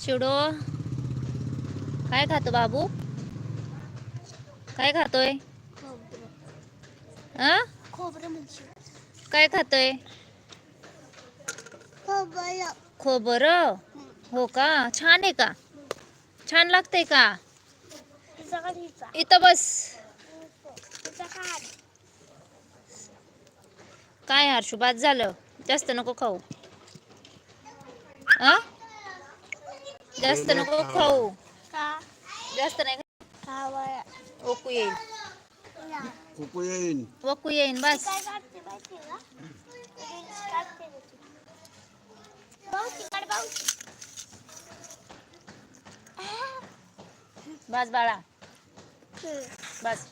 चिडो। काय खातो बाबू? काय खातोय? आ? खोबरं म्हणजे काय खातोय? खोबरं. खोबरं? हो का? छान आहे का? छान लागतंय का? तिचा का तिचा इथं बस काय हर्षू बाद झालं. जास्त नको खाऊ. आ? जास्त नको खाऊ. का? जास्त नाही ओकू येईल येईन. ओकू येईन बस. बस बाळा. बस.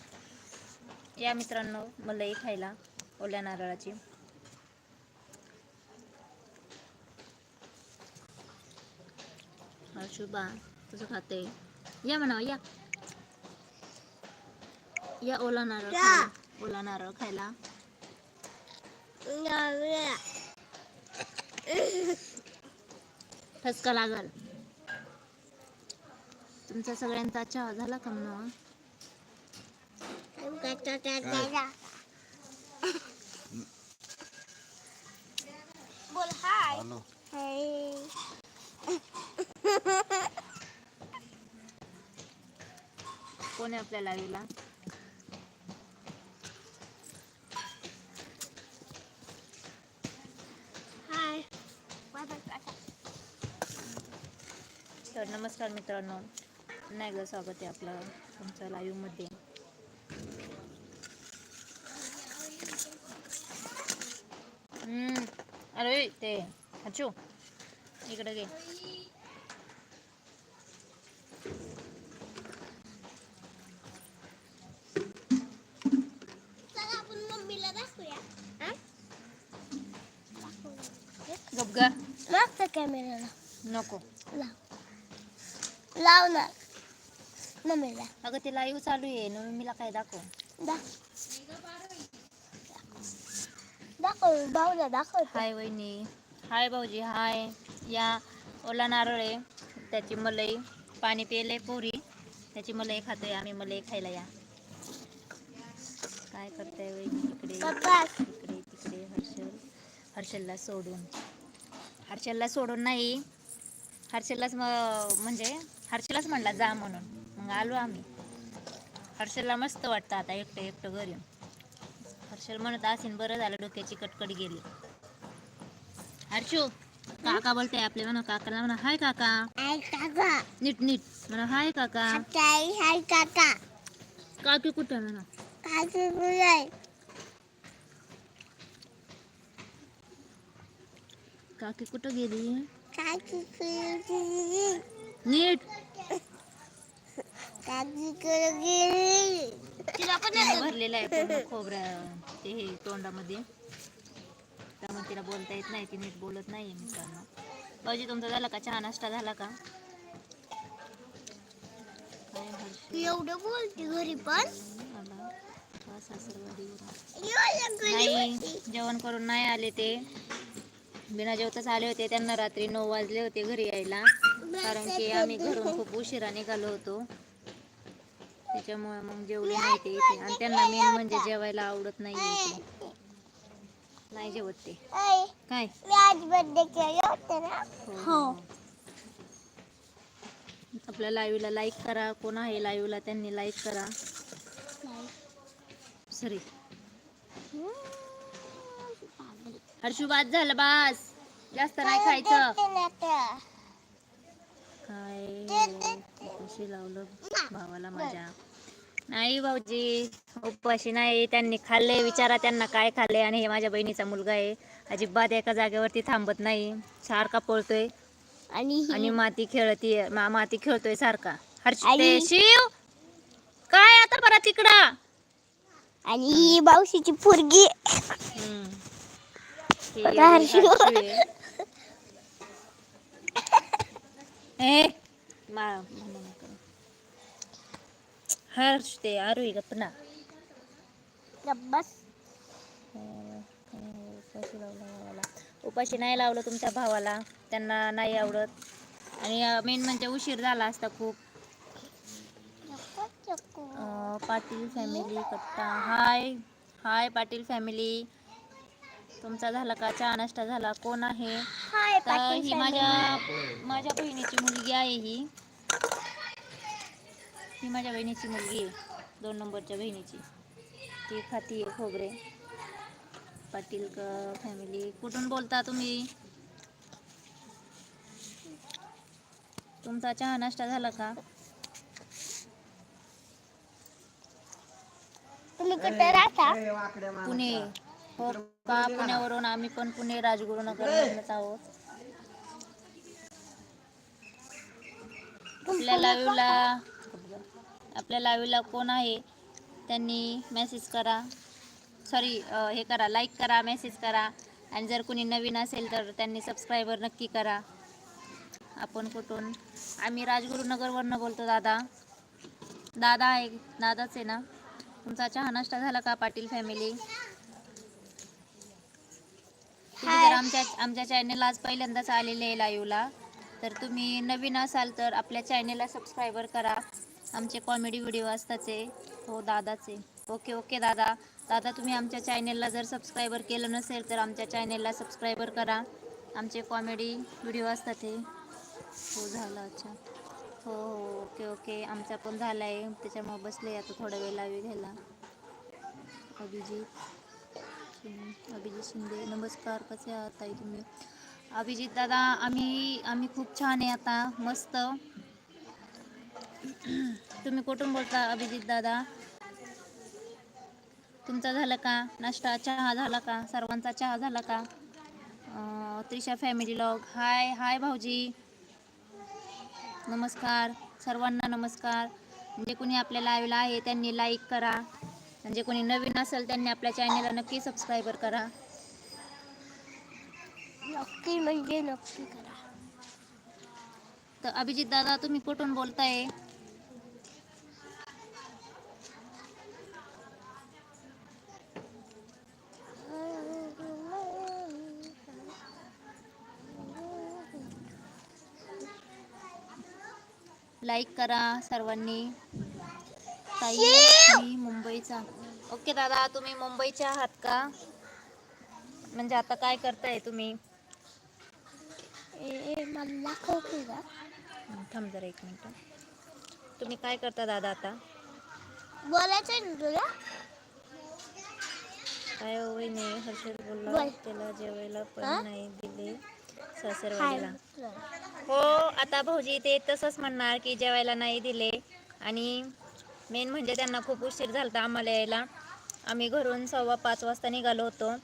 या मित्रांनो मलई खायला ओल्या नारळाची. बा कसं खाते. या म्हणा या. या ओला नारळ. ओला नारळ खायला. ठसका लागल. तुमचा सगळ्यांचा चहा झाला का म्हणा? बोल हाय कोणी आपल्या लावीला. तर नमस्कार मित्रांनो. एकदा स्वागत आहे आपलं तुमचं लाईव्हमध्ये हम्म, अरे ते हचू इकडे घे मम्मीला? गप गा मागचा कॅमेराला नको लाव लाव ना मम्मीला अगं ते लाईव्ह चालू आहे ना मीला काय दाखव दा दाखव भाऊला दाखव हाय वहिनी. हाय भाऊजी हाय. या ओला नारळ आहे त्याची मलई पाणी पिले पोरी. त्याची मलई खातोय आम्ही मलई खायला या. काय करताय वहिनी इकडे? इकडे तिकडे हर्षल. हर्षलला सोडून. हर्षलला सोडून नाही. हर्षललाच म्हणजे हर्षललाच म्हणला जा म्हणून. मग आलो आम्ही. हर्षलला मस्त वाटतं आता एकटं एकटं घरी. हर्षल म्हणत असेल बरं झालं डोक्याची कटकट गेली. हर्षू काका बोलते आपले म्हणा काकाला म्हणा हाय काका. हाय काका. नीट नीट. म्हणा हाय काका. हाय हाय काका. काकी कुठे म्हणा? काय कुठे काकी कुठं गेली? काय कुठे नीट. काकीकडे गेली? तिला पण भरलेलं आहे पूर्ण खोबरं ते हे तोंडामध्ये. त्यामुळे तिला बोलता येत नाही ती नीट बोलत नाही मित्रांनो. भाऊजी तुमचा झाला का? चहा नाश्ता झाला का? एवढं बोलते घरी पण? नाही. जेवण करून नाही आले ते. बिना जेवताच आले होते त्यांना रात्री नऊ वाजले होते घरी यायला. कारण की आम्ही घरून खूप उशिरा निघालो होतो. त्याच्यामुळे मग जेवले नाही ते इथे. आणि त्यांना मेन म्हणजे जेवायला आवडत नाही इथे. नाही जेवत ते. काय? हो. आपल्या लाईव्हला लाईक करा. कोण आहे लाईव्हला त्यांनी लाईक करा. सरी हर्षू बाद झालं बास. जास्त नाही खायचं. काय? उपाशी लावलं भावाला माझ्या. नाही भाऊजी उपाशी नाही. त्यांनी खाल्ले विचारा त्यांना काय खाल्ले आणि हे माझ्या बहिणीचा मुलगा आहे. अजिबात एका जागेवरती थांबत नाही. सारखा पळतोय. आणि ही- आणि माती खेळती मा- माती खेळतोय सारखा. हर्ष आणि- ते शिव! काय आता बरा तिकडा? आणि ही मावशीची पोरगी. हम्म. हे आता हर्षू. हर्षू आहे. ए मा- म्हणू नका. हर्ष ते आरोही गप्पना गब्बस उपाशी लावला भावाला उपाशी नाही लावलं तुमच्या भावाला. त्यांना नाही आवडत. आणि मेन म्हणजे उशीर झाला असता खूप. अं, पाटील फॅमिली कट्टा. हाय. हाय पाटील फॅमिली तुमचा झाला का? चहा नाश्ता झाला. कोण आहे? हाय तर पाटील ही माझ्या माझ्या बहिणीची मुलगी आहे ही. ही माझ्या बहिणीची मुलगी आहे. दोन नंबरच्या बहिणीची. ती खाती आहे खोबरे. पाटील क फॅमिली कुठून बोलता तुम्ही? तुमचा चहा नाश्ता झाला का? तुम्ही कुठे राहता? पुणे. हो का? पुण्यावरून आम्ही पण पुणे राजगुरुनगरमधूनच आहोत. आपल्या लाईव्हला आपल्या लाईव्हला कोण आहे त्यांनी मेसेज करा. सॉरी हे करा लाईक करा मेसेज करा. आणि जर कोणी नवीन असेल तर त्यांनी सबस्क्रायबर नक्की करा. आपण कुठून? आम्ही राजगुरुनगरवरनं बोलतो दादा. दादा आहे दादाच आहे ना? तुमचा चहा नाश्ता झाला का पाटील फॅमिली जर आमच्या आमच्या चॅनेलला आज पहिल्यांदाच आलेले आहे लाईव्हला तर तुम्ही नवीन असाल तर आपल्या चॅनेलला सबस्क्रायबर करा. आमचे कॉमेडी व्हिडिओ असतात आहे हो दादाचे. ओके ओके दादा. दादा तुम्ही आमच्या चॅनेलला जर सबस्क्रायबर केलं नसेल तर आमच्या चॅनेलला सबस्क्रायबर करा. आमचे कॉमेडी व्हिडिओ असतात. हे हो झालं अच्छा. हो हो ओके ओके आमचा पण झाला आहे त्याच्यामुळे बसले आता थोडा वेळ लावी घ्यायला. अभिजित. अभिजित शिंदे. नमस्कार कसे आहात ताई तुम्ही? अभिजित दादा आम्ही आम्ही खूप छान आहे आता. मस्त. तुम्ही कुठून बोलता अभिजित दादा? तुमचा झाला का? नाश्ता चहा झाला का? सर्वांचा चहा झाला का? Trisha family log hi hi भाऊजी. नमस्कार. सर्वांना नमस्कार. म्हणजे कोणी आपल्या लाईव्हला आहे त्यांनी लाईक करा. म्हणजे कोणी नवीन असेल त्यांनी आपल्या चॅनेलला नक्की सबस्क्रायबर करा. नक्की म्हणजे नक्की करा. तर अभिजित दादा तुम्ही कुठून बोलताय? लाईक करा सर्वांनी. ताई मी मुंबईचा. ओके दादा तुम्ही मुंबईचे आहात का? म्हणजे आता काय करताय तुम्ही? थांब जरा एक मिनिट. तुम्ही काय करता दादा आता? बोलायचं ना तुला? काय हो वहिनी? हर्षद बोलला बोल. त्याला जेवायला पण? नाही दिले. सासरवाडीला. हो आता भाऊजी ते तसंच म्हणणार की जेवायला नाही दिले. आणि मेन म्हणजे त्यांना खूप उशीर झाला आम्हाला यायला. आम्ही घरून सव्वा पाच वाजता निघालो होतो.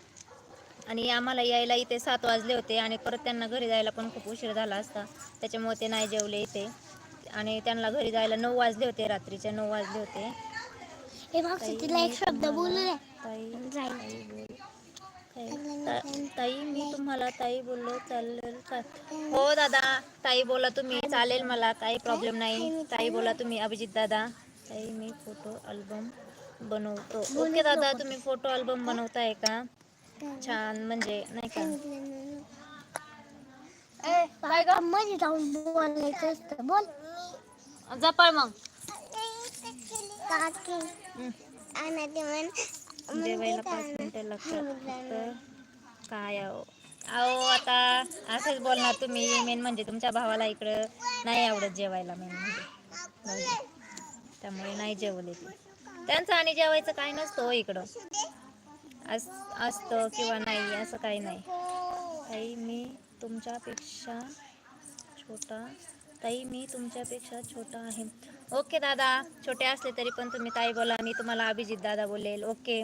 आणि आम्हाला यायला इथे सात वाजले होते आणि परत त्यांना घरी जायला पण खूप उशीर झाला असता. त्याच्यामुळे ते नाही जेवले इथे. आणि त्यांना घरी जायला नऊ वाजले होते रात्रीचे नऊ वाजले होते. हे तिला एक शब्द बोलू. ताई मी तुम्हाला ताई बोललो चालेल का? हो दादा. ताई बोला तुम्ही चालेल मला काही प्रॉब्लेम नाही. ताई बोला तुम्ही अभिजित दादा. ताई मी फोटो अल्बम बनवतो. ओके दादा तुम्ही फोटो अल्बम बनवताय का? छान म्हणजे नाही का? काय का मध्ये जाऊन बोलायचं असतं. बोल. जपाळ मग. जेवायला पाच मिनिटं लागतात. फक्त काय अहो. अहो आता असंच बोलणार तुम्ही मेन म्हणजे तुमच्या भावाला इकडं नाही आवडत जेवायला मेन म्हणजे. त्यामुळे नाही जेवले ते. त्यांचं आणि जेवायचं काय नसतं हो इकडं. अस असतं किंवा नाही असं काही नाही. ताई मी तुमच्यापेक्षा छोटा ताई मी तुमच्यापेक्षा छोटा आहे. ओके दादा. छोटे असले तरी पण तुम्ही ताई बोला मी तुम्हाला अभिजित दादा बोलेल. ओके.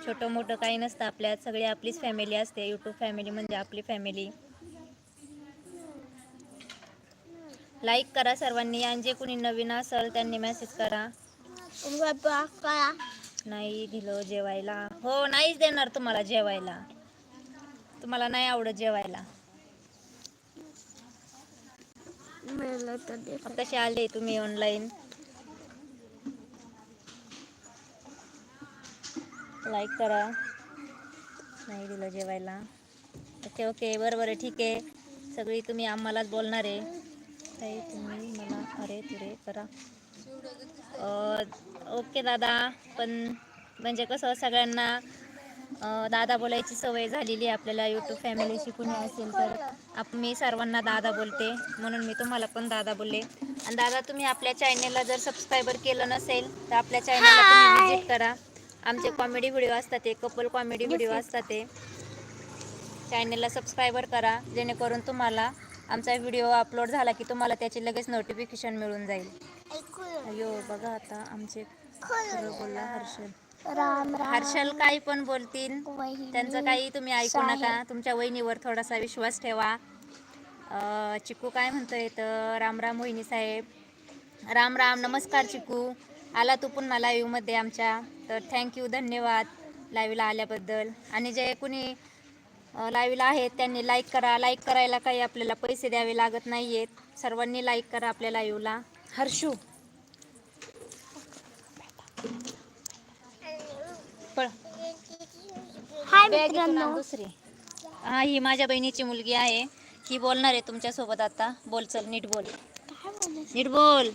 छोटं मोठं काही नसतं आपल्यात. सगळी आपलीच फॅमिली असते. यूट्यूब फॅमिली म्हणजे आपली फॅमिली लाईक करा सर्वांनी आणि जे कोणी नवीन असेल त्यांनी मेसेज करा करा. नाही दिलं जेवायला. हो नाहीच देणार तुम्हाला जेवायला. तुम्हाला नाही आवडत जेवायला. मिळालं तर कसे आले तुम्ही ऑनलाईन लाईक करा. नाही दिलं जेवायला. ओके ओके बरं बरं ठीक आहे. सगळी तुम्ही आम्हालाच बोलणार आहे. काही तुम्ही मला अरे तुरे करा. ओके दादा. पण म्हणजे कसं सगळ्यांना दादा बोलायची सवय झालेली आहे आपल्याला यूट्यूब फॅमिलीशी कुणी असेल तर. आप मी सर्वांना दादा बोलते म्हणून मी तुम्हाला पण दादा बोलले. आणि दादा तुम्ही आपल्या चॅनेलला जर सबस्क्रायबर केलं नसेल तर आपल्या चॅनेलला तुम्ही विजिट करा. आमचे कॉमेडी व्हिडिओ असतात ते कपल कॉमेडी व्हिडिओ असतात ते. चॅनेलला सबस्क्रायबर करा जेणेकरून तुम्हाला आमचा व्हिडिओ अपलोड झाला की तुम्हाला त्याचे लगेच नोटिफिकेशन मिळून जाईल. अयो बघा आता आमचे बोलला हर्षल राम राम. हर्षल काही पण बोलतील. त्यांचं काही तुम्ही ऐकू. नका. तुमच्या वहिनीवर थोडासा विश्वास ठेवा. अं, चिकू काय म्हणतोय तर राम राम वहिनी साहेब. राम राम. नमस्कार चिकू. आला तू पुन्हा लाईव्हमध्ये आमच्या. तर थँक्यू धन्यवाद लाईव्हला आल्याबद्दल. आणि जे कुणी लाईव्हला आहेत त्यांनी लाईक करा. लाईक करायला काही आपल्याला पैसे द्यावे लागत नाही आहेत सर्वांनी लाईक करा आपल्या लाईव्हला हर्षू पळ. हाय बॅग इथून आण मित्रांनो दुसरी. हा ही माझ्या बहिणीची मुलगी आहे. ही बोलणार आहे तुमच्यासोबत आता. बोल चल नीट बोल. काय बोलायचं? नीट बोल.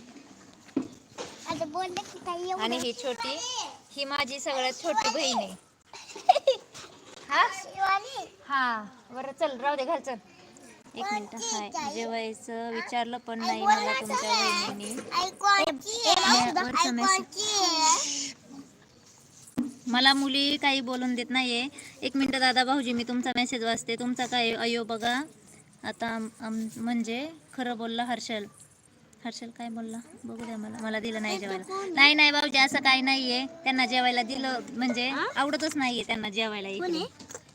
आता बोलले की काय एवढं? आणि ही छोटी ही माझी सगळ्यात छोटी बहीण आहे. हा? शिवानी? हा बरं चल राहू दे घाल चल एक मिनिट हाय जेवायचं विचारलं पण नाही मला तुमच्या बहिणीने. ऐकवायची आहे. मी वरचं message- ऐकवायची आहे. मला मुली काही बोलून देत नाहीये. एक मिनटं दादा भाऊजी मी तुमचा मेसेज वाचते. तुमचा काय अयो बघा. आता म्हणजे खरं बोलला हर्षल. हर्षल काय बोलला? बघू द्या मला. मला दिलं नाही जेवायला. नाही नाही भाऊजी असं काही नाहीये. त्यांना जेवायला दिलं म्हणजे आवडतच नाहीये त्यांना जेवायला इकडे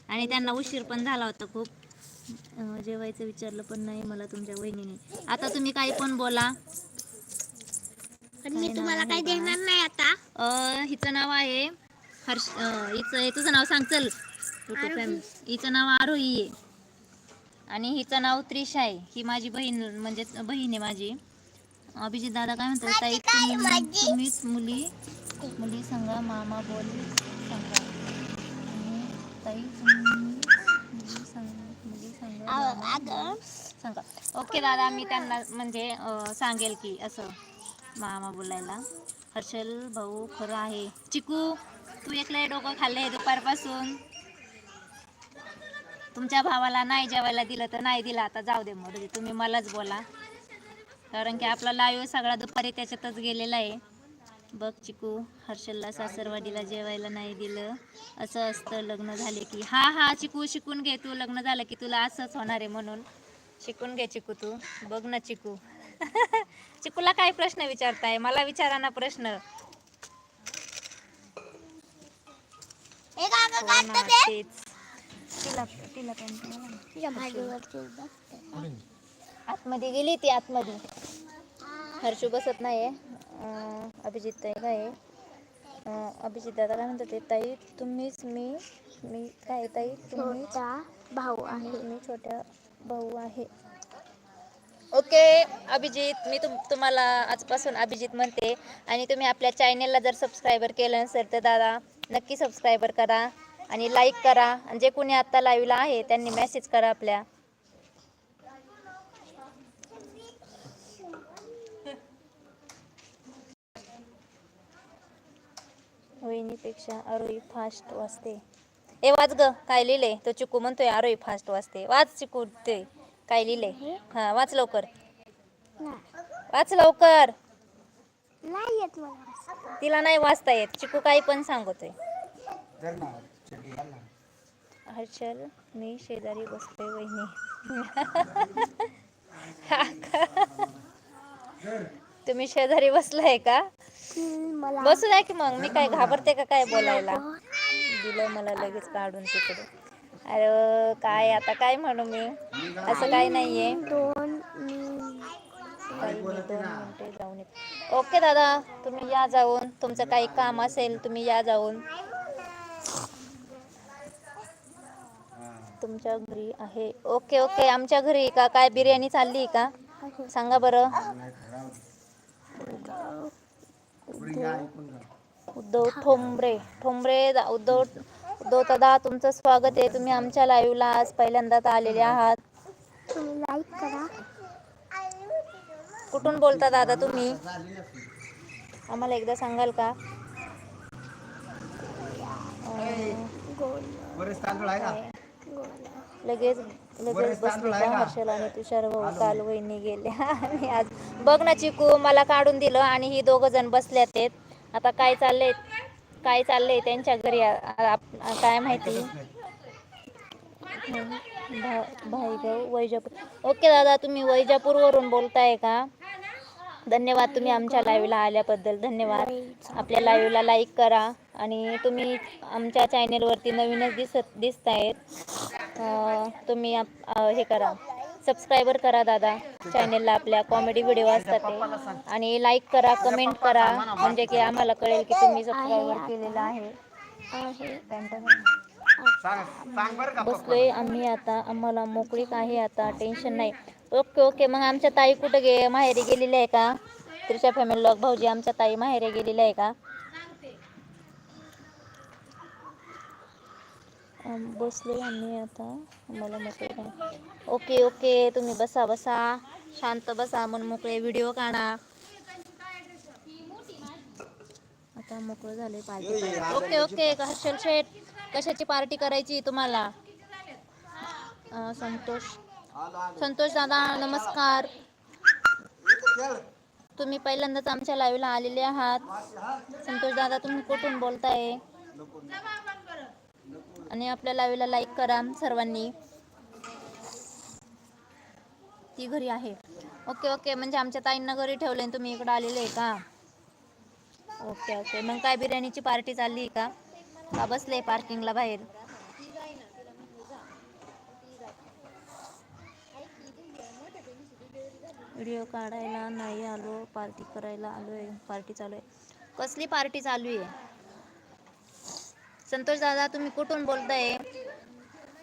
आणि त्यांना उशीर पण झाला होता खूप. जेवायचं विचारलं पण नाही मला तुमच्या वहिनीने. आता तुम्ही काही पण बोला. पण मी तुम्हाला काही आहे देणार नाही आता. हिचं नाव आहे हर्ष हिचं तुझं नाव सांग चल. हिचं नाव आरोही आहे. आणि हिचं नाव त्रिशा आहे. ही माझी बहीण म्हणजे बहीण आहे माझी. अभिजित दादा काय म्हणतात? ताई तुम्ही- तुम्हीच मुली मुली सांगा मामा बोल सांगा. आणि ताई तुम्ही सांगा मुली सांगा सांगा. ओके दादा मी त्यांना म्हणजे सांगेल की असं. मामा बोलायला. हर्षल भाऊ खरं आहे. चिकू तू एकलं डोकं खाल्लंय दुपारपासून. तुमच्या भावाला नाही जेवायला दिलं तर नाही दिलं आता जाऊ दे मग तुम्ही मलाच बोला. कारण की आपला लाईव्ह सगळा दुपारी त्याच्यातच गेलेला आहे. बघ चिकू हर्षलला सासरवाडीला जेवायला नाही दिलं. असं असतं लग्न झाले की हा हा चिकू शिकून घे. तू लग्न झालं की तुला असंच होणार आहे म्हणून. शिकून घे चिकू तू. बघ ना चिकू. चिकूला काय प्रश्न विचारताय? मला विचारा ना प्रश्न एक अगं हो ना. तेच. तिला तिला पण. आतमध्ये गेली ती आतमध्ये. हर्षू बसत नाही अभिजित ताई काय अभिजित दादा काय म्हणतात ताई तुम्हीच मी मी काय ताई? तुम्ही भाऊ आहे. मी छोट्या भाऊ आहे. ओके अभिजित मी तुम तुम्हाला आजपासून अभिजित म्हणते. आणि तुम्ही आपल्या चॅनेलला जर सबस्क्रायबर केलं नसेल तर दादा नक्की सबस्क्रायबर करा. आणि लाईक करा. आणि जे कोणी आत्ता लाईव्हला आहे त्यांनी मेसेज करा आपल्या. वहिनीपेक्षा आरोही फास्ट वाचते ए वाच ग काय लिहिले तो चिकू म्हणतोय आरोही फास्ट वाचते वाच चिकू ते काय लिहिले हा वाच लवकर. वाच लवकर. नाही येत मला. तिला नाही वाचता येत. चिकू काही पण सांगतोय तर ना चटणी घाल ना. हर्षल मी शेजारी बसते वहिनी. तुम्ही शेजारी बसलाय का? बसू द्या की मग मी काय घाबरते का काय बोलायला? दिलं मला लगेच काढून तिकडे. अरे काय आता काय म्हणू मी? असं काय नाहीये. दोन मिनिटे जाऊन ओके दादा तुम्ही या जाऊन. तुमचं काही काम असेल तुम्ही या जाऊन. तुमच्या घरी आहे. Okay okay. आमच्या घरी का? काय बिर्याणी चालली का? सांगा बरं. उद्धव ठोंबरे. ठोंबरे दा- उद्धव उद्धव दादा तुमचं स्वागत आहे. तुम्ही आमच्या लाईव्हला आज पहिल्यांदाच आलेले आहात. तुम्ही लाईक करा. कुठून बोलता दादा तुम्ही? आम्हाला एकदा सांगाल का? तांदूळ आहे लगेच लगेच बसले का? ना? हर्षल आणि तुषार भाऊ काल वहिनी गेले आणि आज बघ ना चिकू मला काढून दिलं आणि ही दोघ जण बसल्यात आहेत. आता काय चाललंय? काय चाललंय त्यांच्या घरी? काय माहिती? भा- भाईगाव वैजापूर ओके दादा तुम्ही वैजापूरवरून बोलताय का? धन्यवाद तुम्ही आमच्या लाईव्हला आल्याबद्दल धन्यवाद. आपल्या लाईव्हला लाईक करा. आणि तुम्ही आमच्या चॅनेलवरती नवीनच दिसत दिसत आहेत तुम्ही आप- हे करा. सबस्क्रायबर करा दादा. चॅनेलला आपल्या कॉमेडी व्हिडिओ असतात ते. आणि लाईक करा कमेंट करा. म्हणजे की आम्हाला कळेल की तुम्ही सबस्क्रायबर केलेलं आहे. बसलोय आम्ही आता. आम्हाला मोकळीक आहे आता. टेन्शन नाही. Okay okay. मग आमच्या ताई कुठं गे माहेरी गेलेली आहे का? त्रिशा फॅमिली लॉग भाऊजी आमच्या ताई माहेरी गेलेल्या आहे का? बसले आम्ही आता. मला मोकळे ओके ओके. तुम्ही बसा बसा. शांत बसा. मन मोकळे व्हिडिओ काढा. आता मोकळं झाले पार्टी. Okay okay. हर्षल शेठ कशाची पार्टी करायची तुम्हाला? संतोष. संतोष दादा नमस्कार. तुम्ही पहिल्यांदाच आमच्या लाईव्हला आलेले आहात. संतोष दादा तुम्ही कुठून बोलताय? आणि आपल्या लाईव्हला लाईक करा सर्वांनी. ती घरी आहे. ओके ओके म्हणजे आमच्या ताईंना घरी ठेवले तुम्ही इकडे आलेले आहे का? ओके ओके मग काय बिर्याणीची पार्टी चालली आहे का? का बसले पार्किंगला बाहेर? व्हिडिओ काढायला नाही आलो. पार्टी करायला आलोय. पार्टी चालू आहे. कसली पार्टी चालू आहे? संतोष दादा तुम्ही कुठून बोलताय?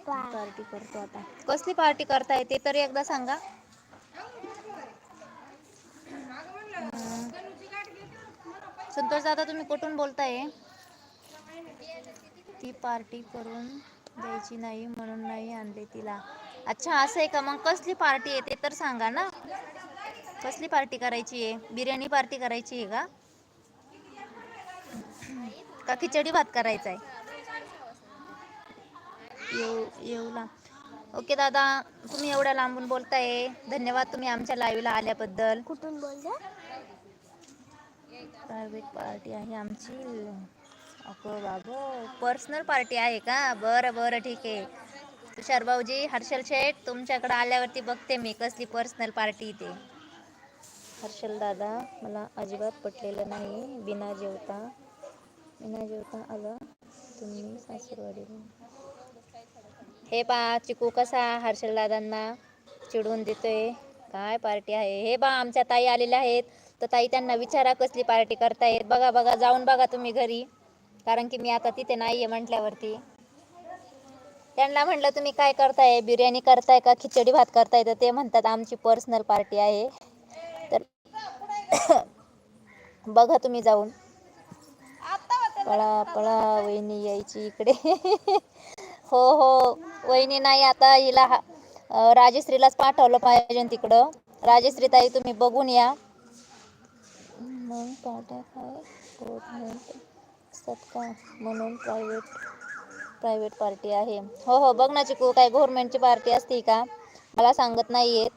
पार्टी करतो आता. कसली पार्टी करताय? ते तरी एकदा सांगा. संतोष दादा तुम्ही कुठून बोलताय? ती पार्टी करून द्यायची नाही म्हणून नाही आणले तिला. अच्छा असं आहे का? मग कसली पार्टी आहे ते तर सांगा ना. कसली पार्टी करायची आहे? बिर्याणी पार्टी करायची आहे का? का खिचडी भात करायचा आहे येऊ येऊला ओके दादा तुम्ही एवढ्या लांबून बोलताय. धन्यवाद तुम्ही आमच्या लाईव्हला आल्याबद्दल. कुठून बोलता प्रायव्हेट पार्टी आहे आमची. अगो बाबो पर्सनल पार्टी आहे का? बरं बरं ठीक आहे. तुषार भाऊजी हर्षल शेठ तुमच्याकडे आल्यावरती बघते मी कसली पर्सनल पार्टी ते. हर्षल दादा मला अजिबात पटलेलं नाही. बिना जेवता बिना जेवता आला. तुम्ही सासरवाडी हे पा चिकू कसा हर्षल दादांना चिडवून देतोय. काय पार्टी आहे? हे बा आमच्या ताई आलेल्या आहेत. तर ताई त्यांना विचारा कसली पार्टी करतायत. बघा बघा जाऊन बघा तुम्ही घरी. कारण की मी आता तिथे नाही आहे म्हटल्यावरती. त्यांना म्हटलं तुम्ही काय करताय? बिर्याणी करताय का? खिचडी भात करताय? तर ते म्हणतात आमची पर्सनल पार्टी आहे. तर बघा तुम्ही जाऊन. पळा पळा वहिनी यायची इकडे. हो हो. वहिनी नाही आता हिला हा- राजश्रीलाच पाठवलं पाहिजे तिकडं. राजश्री ताई तुम्ही बघून या. मग काय? म्हणून प्रायव्हेट प्रायव्हेट पार्टी आहे. हो हो. बघ ना चिकू काय गव्हर्नमेंटची पार्टी असते का? मला सांगत नाही येत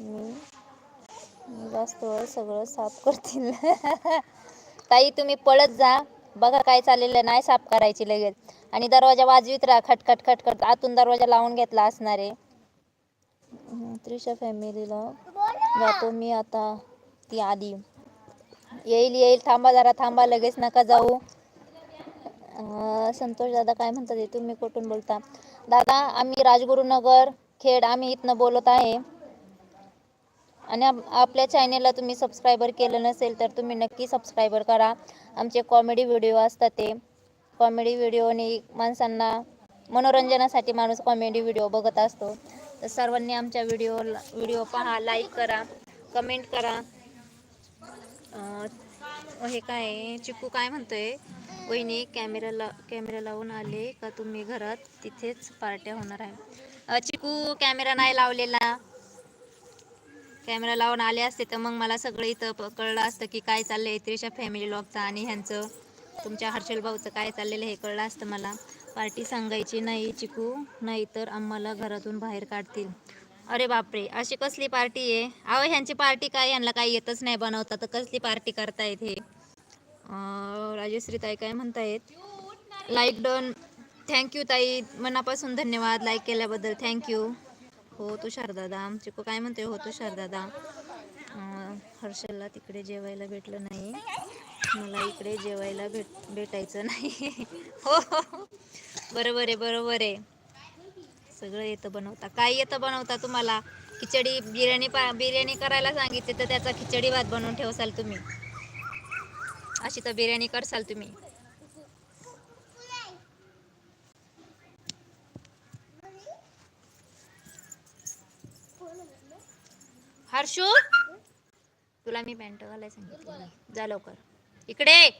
मी जास्त सगळं साफ करतील ताई तुम्ही पळत जा. बघा काय चाललेलं नाही साफ करायची लगेच. आणि दरवाजा वाजवीत राहा खटखट खटखट. आतून दरवाजा लावून घेतला असणार आहे. त्रिशा फॅमिलीला जातो मी आता ती आधी. येईल येईल. थांबा जरा थांबा. लगेच नका जाऊ. संतोष दादा काय म्हणतात तुम्ही कुठून बोलता? दादा आम्ही राजगुरुनगर खेड आम्ही इथनं बोलत आहे. आणि आप- आपल्या चॅनेलला तुम्ही सबस्क्रायबर केलं नसेल तर तुम्ही नक्की सबस्क्रायबर करा. आमचे कॉमेडी व्हिडिओ असतात ते. कॉमेडी व्हिडिओने माणसांना मनोरंजनासाठी माणूस कॉमेडी व्हिडिओ बघत असतो. तर सर्वांनी आमच्या व्हिडिओ व्हिडिओ पहा लाईक करा कमेंट करा. हे काय चिकू काय म्हणतोय? वहिनी कॅमेरा ला कॅमेरा लावून आले का तुम्ही घरात? तिथेच पार्ट्या होणार आहे. चिकू कॅमेरा नाही लावलेला. कॅमेरा लावून आले असते तर मग मला सगळं इथं कळलं असतं की काय चाललं आहे त्रिशा फॅमिली लॉगचं आणि ह्यांचं तुमच्या हर्षल भाऊचं काय चाललेलं हे कळलं असतं मला. पार्टी सांगायची नाही चिकू नाही तर आम्हाला घरातून बाहेर काढतील. अरे बापरे अशी कसली पार्टी आहे? अहो ह्यांची पार्टी काय? यांना काही येतच नाही बनवता तर कसली पार्टी करतायत हे? राजेश्री ताई काय म्हणतायत? लाईक डन थँक्यू ताई. मनापासून धन्यवाद लाईक केल्याबद्दल. थँक्यू हो तुषार दादा. चिकू काय म्हणते हो तुषार दादा. हर्षलला तिकडे जेवायला भेटलं नाही. मला इकडे जेवायला भेट भेटायचं नाही. हो, हो हो. बरोबर आहे बरोबर आहे. सगळं येतं बनवता. काय येतं बनवता तुम्हाला? खिचडी बिर्याणी पा बिर्याणी करायला सांगितली तर त्याचा खिचडी भात बनवून ठेवसाल तुम्ही. अशी तर बिर्याणी करसाल तुम्ही. हर्षू? तुला मी पॅन्ट घालायला सांगितलं. जा लवकर. इकडे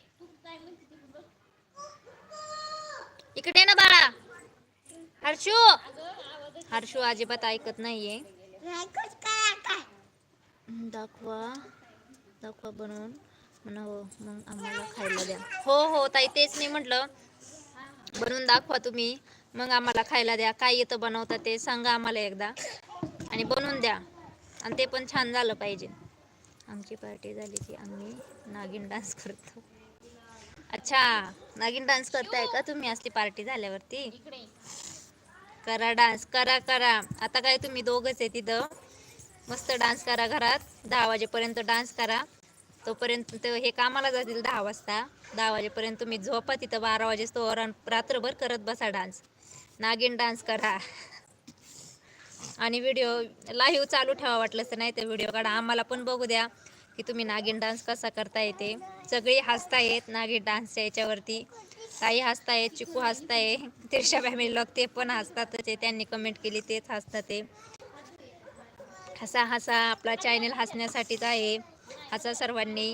इकडे ना बाळा. हर्षू? हर्षू अजिबात ऐकत नाहीये. दाखवा. दाखवा बनवून. म्हणा हो मग आम्हाला खायला द्या. हो हो ताई तेच मी म्हटलं. बनवून दाखवा तुम्ही. मग आम्हाला खायला द्या. काय येतं बनवता ते सांगा आम्हाला एकदा. आणि बनवून द्या. आणि ते पण छान झालं पाहिजे. आमची पार्टी झाली की आम्ही नागिन डान्स करतो. अच्छा नागिन डान्स करताय का तुम्ही? असली पार्टी झाल्यावरती. करा डान्स करा करा. आता काय तुम्ही दोघच आहे तिथं. मस्त डान्स करा घरात. दहा वाजेपर्यंत डान्स करा. तोपर्यंत ते हे कामाला जातील दहा वाजता. दहा वाजेपर्यंत तुम्ही झोपा तिथं बारा वाजेस्तोवर आणि रात्रभर करत बसा डान्स नागिन डान्स करा. आणि व्हिडिओ लाईव्ह चालू ठेवा वाटलंच नाही तर व्हिडिओ काढा. आम्हाला पण बघू द्या की तुम्ही नागिन डान्स कसा करता येते. सगळी हसतायत नागिन डान्सच्या याच्यावरती. काही हसतायत चिकू हसताय तिरशा फॅमिली लोक ते पण हसतातच आहे. त्यांनी कमेंट केली तेच हसतात ते हसा हसा आपला चॅनल हसण्यासाठीच आहे. हसा सर्वांनी.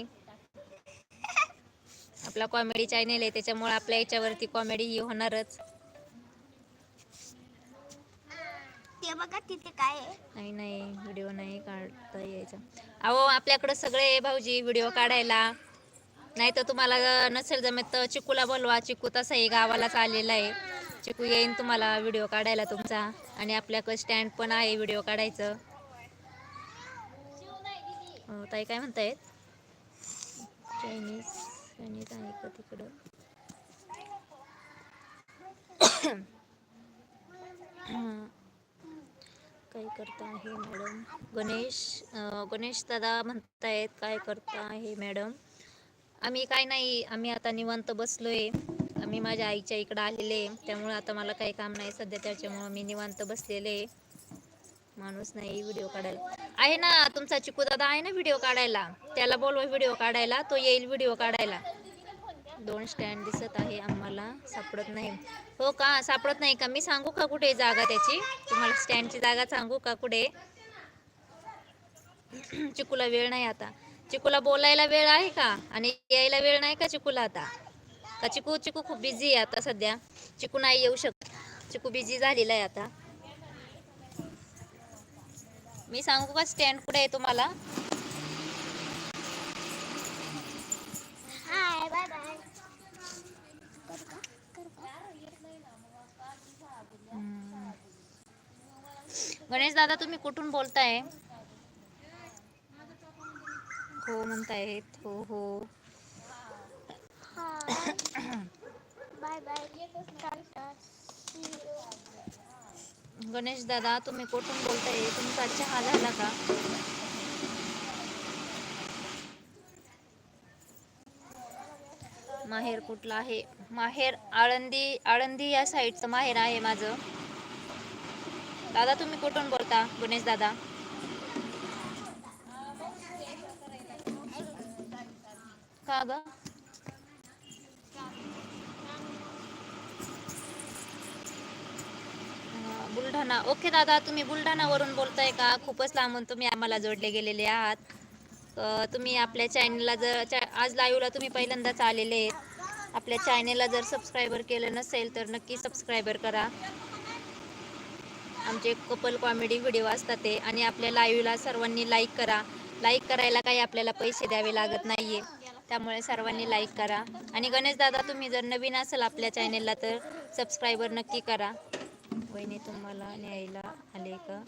आपला कॉमेडी चॅनल आहे त्याच्यामुळे आपल्या याच्यावरती कॉमेडी ही होणारच. ते बघा तिथे काय आहे. नाही नाही व्हिडिओ नाही काढता यायचा. अहो आपल्याकडं सगळे भाऊजी व्हिडिओ काढायला. नाही तर तुम्हाला नसेल जमत तर चिकूला बोलवा. चिकू तसाही गावालाच आलेला आहे. चिकू येईन तुम्हाला व्हिडिओ काढायला तुमचा. आणि आपल्याकडं स्टँड पण आहे व्हिडिओ काढायचं. हो ताई काय म्हणतायत? चायनीज चायनीज आहे का तिकडं? काय करता आहे मॅडम? गणेश गणेश दादा म्हणतायत काय करता आहे मॅडम? आम्ही काय नाही आम्ही आता निवांत बसलोय. आम्ही माझ्या आईच्या इकडं आलेले. आहे. त्यामुळे आता मला काही काम नाही सध्या त्याच्यामुळं मी निवांत बसलेले. माणूस नाही व्हिडिओ काढायला. आहे ना तुमचा चिकू दादा आहे ना व्हिडिओ काढायला? त्याला बोलवा व्हिडिओ काढायला तो येईल व्हिडिओ काढायला. दोन स्टँड दिसत आहे आम्हाला. सापडत नाही. हो का? सापडत नाही का? मी सांगू का कुठे जागा त्याची? तुम्हाला स्टँडची जागा सांगू का कुठे? चिकूला वेळ नाही आता. चिकूला बोलायला वेळ आहे का? आणि यायला वेळ नाही का चिकूला आता? का चिकू चिकू खूप बिझी आहे आता सध्या? चिकू नाही येऊ शकत. चिकू बिझी झालेला आहे आता. मी सांगू का स्टँड कुठे आहे तुम्हाला? हाय बाय बाय हम्म. गणेश दादा तुम्ही कुठून बोलताय? हो म्हणतायत हो हो. गणेश दादा तुम्ही कुठून बोलताय? तुमचा चहा झाला का? माहेर कुठला आहे? माहेर आळंदी आळंदी या साईडचं माहेर आहे माझं. दादा तुम्ही कुठून बोलता? गणेश दादा. का ग? बुलढाणा. ओके दादा तुम्ही बुलढाणावरून बोलताय का? खूपच लांबून तुम्ही आम्हाला जोडले गेलेले आहात. तुम्ही आपल्या चॅनलला जर आज लाईव्हला तुम्ही पहिल्यांदाच आलेले आहेत. आपल्या चॅनलला जर सबस्क्रायबर केलं नसेल तर नक्की सबस्क्रायबर करा. आमचे कपल कॉमेडी व्हिडिओ असतात ते. आणि आपल्या लाईव्हला सर्वांनी लाईक करा. लाईक करायला काही आपल्याला पैसे द्यावे लागत नाहीये. त्यामुळे सर्वांनी लाईक करा. आणि गणेश दादा तुम्ही जर नवीन असाल आपल्या चॅनेलला तर सबस्क्रायबर नक्की करा. बहिणी तुम्हाला न्यायला आले का?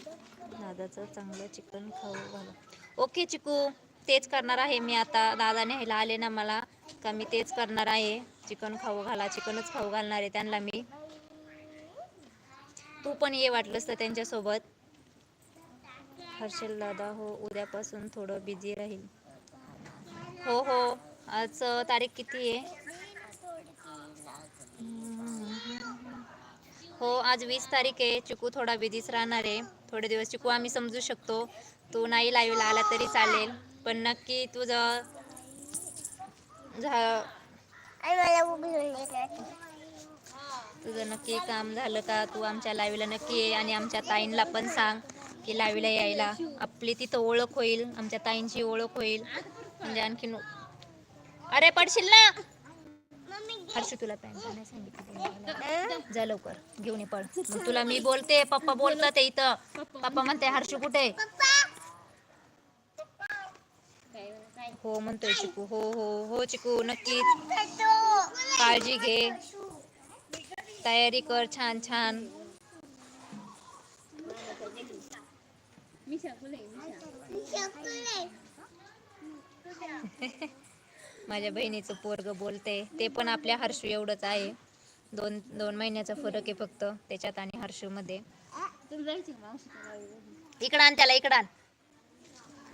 दादाचं चांगलं चिकन खाऊ घाला. ओके चिकू तेच करणार आहे मी आता. दादा न्यायला आले ना मला का मी तेच करणार आहे? चिकन खाऊ घाला. चिकनच खाऊ घालणार आहे त्यांना मी. तू पण ये वाटलंस तर त्यांच्यासोबत? हर्षल दादा हो उद्यापासून थोडं बिझी राहील. हो हो आज तारीख किती आहे? हो आज वीस तारीख आहे. चिकू थोडा बिझीच राहणार आहे. थोडे दिवस चिकू आम्ही समजू शकतो. तू नाही लाईव्हला आला तरी चालेल. पण नक्की तुझं झा आई मला उभी राहिली. तुझं नक्की काम झालं का? तू आमच्या लावीला नक्की ये आणि आमच्या ताईंला पण सांग की लावीला यायला. आपली तिथं ओळख होईल आमच्या ताईंची ओळख होईल. म्हणजे आणखीन अरे पडशील ना? हर्षू तुला पॅन्ट नाही सांगितलं. जा लवकर घेऊन ये पड तुला मी बोलते पप्पा बोलतात ते इथं. पप्पा म्हणते हर्षू कुठे हो म्हणतोय चिकू. हो हो हो चिकू नक्कीच. काळजी घे. तयारी कर छान छान. माझ्या बहिणीचं पोरग बोलते. ते पण आपल्या हर्षू एवढंच आहे. दोन दोन महिन्याचा फरक आहे फक्त त्याच्यात आणि हर्षू मध्ये इकडं आण त्याला इकडं आण.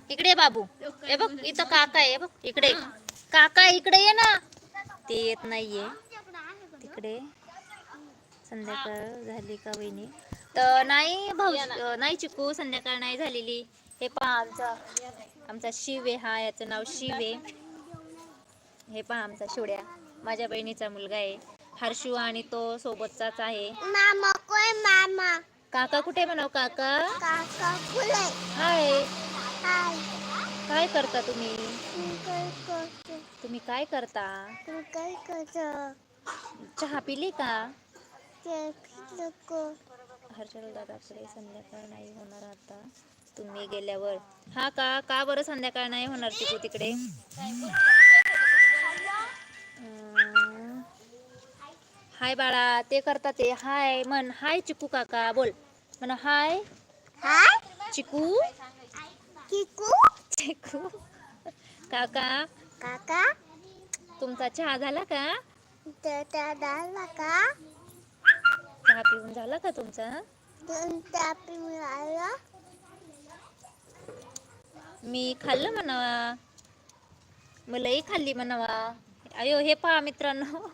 इकडे बाबू. हे बघ इथं काका आहे. बघ इकडे काका इकडे ये ना. ते येत नाहीये. तिकडे. संध्याकाळ झाली का वहिनी? तर नाही भाऊ नाही चिकू संध्याकाळ नाही झालेली. हे पहा आमचा आमचा शिव आहे हा याचं नाव शिव. आहे हे पहा आमचा शिवड्या माझ्या बहिणीचा मुलगा आहे. हर्षू आणि तो सोबतचाच आहे. मामा कोय मामा? काका कुठे म्हणाव काका? हाय. हाय. काय करता तुम्ही? तू काय करतो? तुम्ही काय करता? तू काय करतो? चहा पिली का? हर्षल दादाकडे संध्याकाळ नाही होणार आता. तुम्ही गेल्यावर. हा का? का बरं संध्याकाळ नाही होणार तिकू तिकडे? हाय बाळा ते करतात ते. हाय म्हण हाय चिकू काका बोल. म्हण हाय. हाय. चिकू? किकू चिकू. काका? काका. तुमचा चहा झाला का? त्या दाला का? चहा पिऊन झाला का तुमचा तुमचा पिवळा मी खाल्लं म्हणावा. मलाही खाल्ली म्हणावा. अयो हे पहा मित्रांनो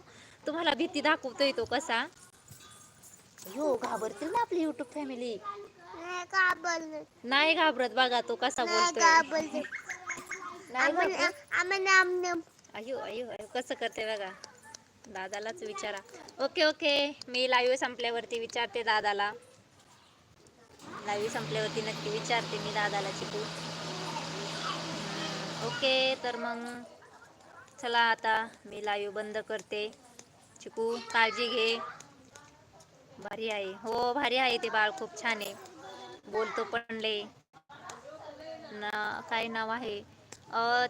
तुम्हाला भीती दाखवतोय तो कसा. अयो घाबरतील ना आपली युट्यूब फॅमिली नाही घाबरत बघा तो कसा बोलतोय. अयो अयो अयो कसं करते बघा. दादालाच विचारा. Okay okay. मी लाईव्ह संपल्यावरती विचारते दादाला. लाईव्ह संपल्यावरती नक्की विचारते मी दादाला चिकू. ओके तर मग चला आता मी लाईव्ह बंद करते. चिकू काळजी घे. भारी आहे. हो भारी आहे ते बाळ खूप छान आहे. बोलतो पण लय. ना काय नाव आहे?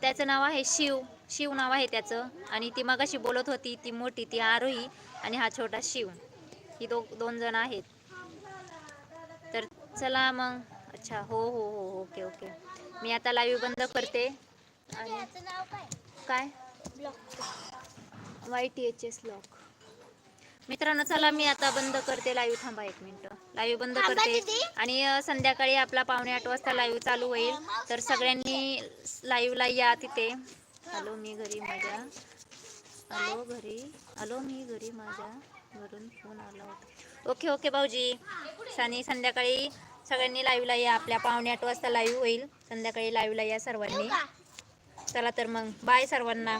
त्याचं नाव आहे शिव. शिव नाव आहे त्याचं. आणि ती मगाशी बोलत होती ती मोठी ती आरोही आणि हा छोटा शिव. ही दो दोन जण आहेत. तर चला मग. अच्छा हो हो हो ओके ओके. मी आता लाईव्ह बंद करते. आणि काय? Y T H S lock मित्रांनो चला मी आता बंद करते लाईव्ह थांबा एक मिनिट. लाईव्ह बंद करते. आणि संध्याकाळी आपला पावणे आठ वाजता लाईव्ह चालू होईल. तर सगळ्यांनी लाईव्हला या तिथे. आलो मी घरी माझ्या आलो घरी आलो मी घरी माझ्या घरून फोन आला होता ओके ओके भाऊजी सानी संध्याकाळी सगळ्यांनी लाईव्हला या आपल्या पावणे आठ वाजता लाईव्ह होईल संध्याकाळी लाईव्हला या सर्वांनी चला तर मग बाय सर्वांना